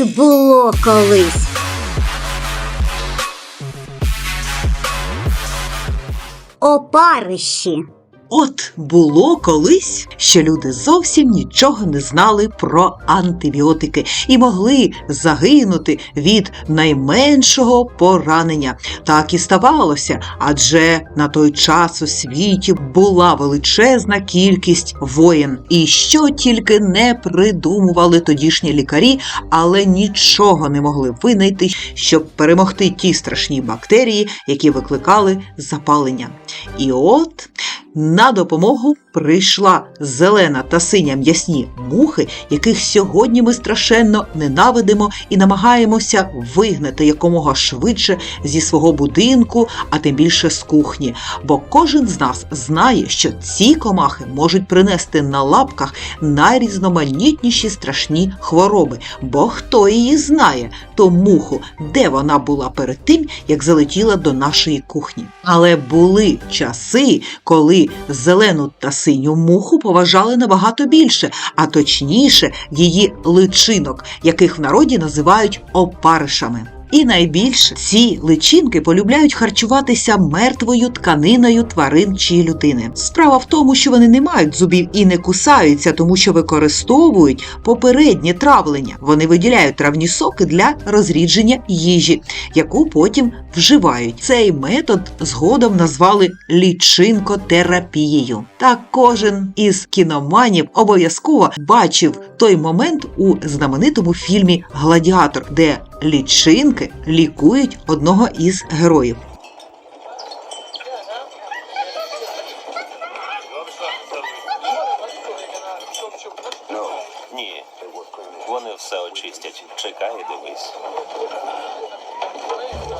От було колись. Опарищі. От було колись, що люди зовсім нічого не знали про антибіотики і могли загинути від найменшого поранення. Так і ставалося, адже на той час у світі була величезна кількість воєн. І що тільки не придумували тодішні лікарі, але нічого не могли винайти, щоб перемогти ті страшні бактерії, які викликали запалення. І от на допомогу прийшла зелена та синя м'ясні мухи, яких сьогодні ми страшенно ненавидимо і намагаємося вигнати якомога швидше зі свого будинку, а тим більше з кухні. Бо кожен з нас знає, що ці комахи можуть принести на лапках найрізноманітніші страшні хвороби. Бо хто її знає, то муху, де вона була перед тим, як залетіла до нашої кухні. Але були часи, коли зелену та синю муху поважали набагато більше, а точніше її личинок, яких в народі називають опаришами. І найбільше ці личинки полюбляють харчуватися мертвою тканиною тварин чи людини. Справа в тому, що вони не мають зубів і не кусаються, тому що використовують попереднє травлення. Вони виділяють травні соки для розрідження їжі, яку потім вживають. Цей метод згодом назвали лічинкотерапією. Так кожен із кіноманів обов'язково бачив той момент у знаменитому фільмі Гладіатор, де лічинки лікують одного із героїв. Ні. Вони все очистять. Чекай дивись.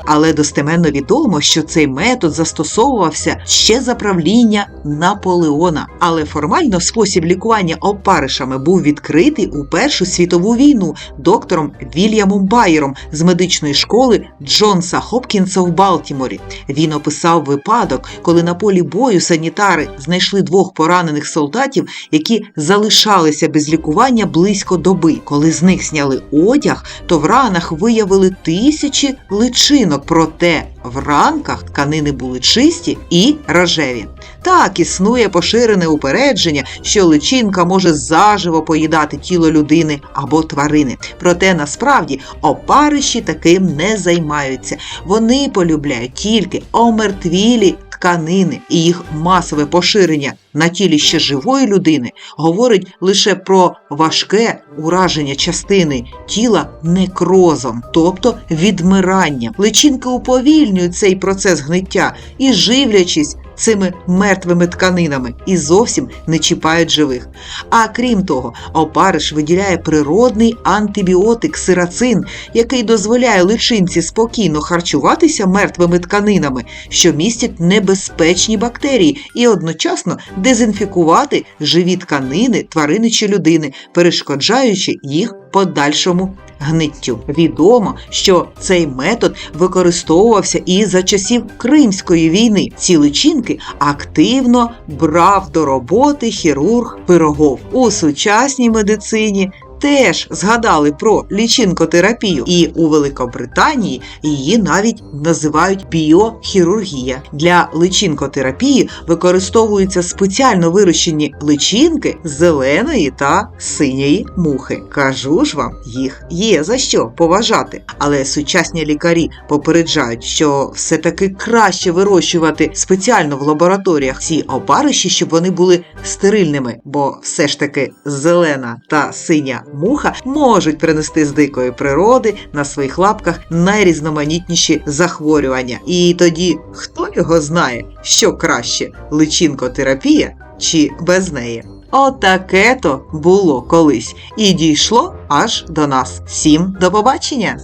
Але достеменно відомо, що цей метод застосовувався ще за правління Наполеона. Але формально спосіб лікування опаришами був відкритий у Першу світову війну доктором Вільямом Байером з медичної школи Джонса Хопкінса в Балтіморі. Він описав випадок, коли на полі бою санітари знайшли двох поранених солдатів, які залишалися без лікування близько доби. Коли з них зняли одяг, то в ранах виявили тисячі личинок, проте в ранках тканини були чисті і рожеві. Так існує поширене упередження, що личинка може заживо поїдати тіло людини або тварини. Проте насправді опариші таким не займаються. Вони полюбляють тільки омертвілі тканини і їх масове поширення на тілі ще живої людини говорить лише про важке ураження частини тіла некрозом, тобто відмиранням. Личинки уповільнюють цей процес гниття і живлячись цими мертвими тканинами і зовсім не чіпають живих. А крім того, опариш виділяє природний антибіотик сирацин, який дозволяє личинці спокійно харчуватися мертвими тканинами, що містять небезпечні бактерії, і одночасно дезінфікувати живі тканини, тварини чи людини, перешкоджаючи їх подальшому гниттю. Відомо, що цей метод використовувався і за часів Кримської війни. Ці личинки активно брав до роботи хірург Пирогов. У сучасній медицині теж згадали про лічинкотерапію, і у Великобританії її навіть називають біохірургія. Для личинкотерапії використовуються спеціально вирощені личинки зеленої та синьої мухи. Кажу ж вам, їх є за що поважати. Але сучасні лікарі попереджають, що все-таки краще вирощувати спеціально в лабораторіях ці опариші, щоб вони були стерильними, бо все ж таки зелена та синя муха можуть принести з дикої природи на своїх лапках найрізноманітніші захворювання. І тоді хто його знає, що краще личинкотерапія чи без неї. Отаке то було колись і дійшло аж до нас. Всім до побачення!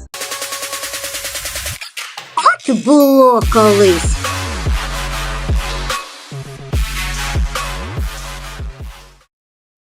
От було колись.